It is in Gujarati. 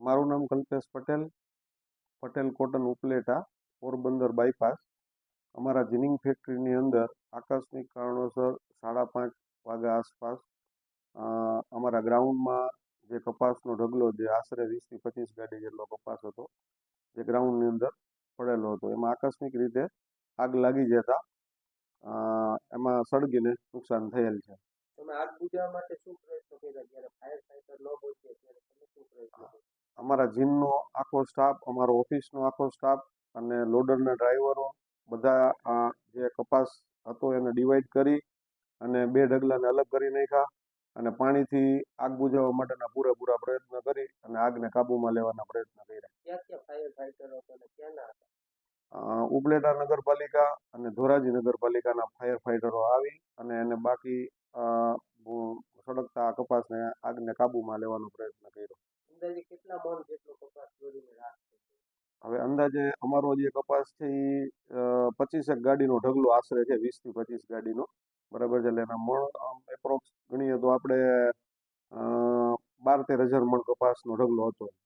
મારું નામ કલ્પેશ પટેલ પટેલ કોટન ઉપલેટા, પોરબંદર બાયપાસ અમારા જીનિંગ ફેક્ટરીની અંદર આકસ્મિક કારણોસર સાડા પાંચ વાગ્યા આસપાસ અમારા ગ્રાઉન્ડમાં જે કપાસનો ઢગલો જે આશરે વીસથી પચીસ ગાડી જેટલો કપાસ હતો, જે ગ્રાઉન્ડની અંદર પડેલો હતો. એમાં આકસ્મિક રીતે આગ લાગી જતા એમાં સળગીને નુકસાન થયેલ છે. તમે આગ બુઝાવવા માટે શું પ્રયત્નો કર્યા? જ્યારે ફાયર ફાઈટર ન પહોંચ્યા ત્યારે તમે શું પ્રયત્નો કર્યા અમારા જીમનો આખો સ્ટાફ અમારો ઓફિસનો આખો સ્ટાફ અને લોડરના ડ્રાઈવરો બધા જે કપાસ હતો એને ડિવાઈડ કરી અને બે ઢગલાને અલગ કરી નાખ્યા અને પાણીથી આગ બુઝાવવા માટેના પૂરેપૂરા પ્રયત્ન કરી અને આગને કાબૂમાં લેવાના પ્રયત્ન કર્યા. ઉપલેટા નગરપાલિકા અને ધોરાજી નગરપાલિકાના ફાયર ફાઈટરો આવી અને એને બાકી સળગતા કપાસને આગને કાબૂમાં લેવાનો પ્રયત્ન કર્યો. અંદાજે કેટલા મણ જેટલો કપાસ દોરીને રાખ હવે અંદાજે અમારો જે કપાસ છે એ પચીસેક ગાડીનો ઢગલો આશરે છે, વીસથી પચીસ ગાડીનો. બરાબર છે, એટલે એના મણ એપ્રોક્સ ગણીએ તો આપણે બાર તેર હજાર મણ કપાસનો ઢગલો હતો.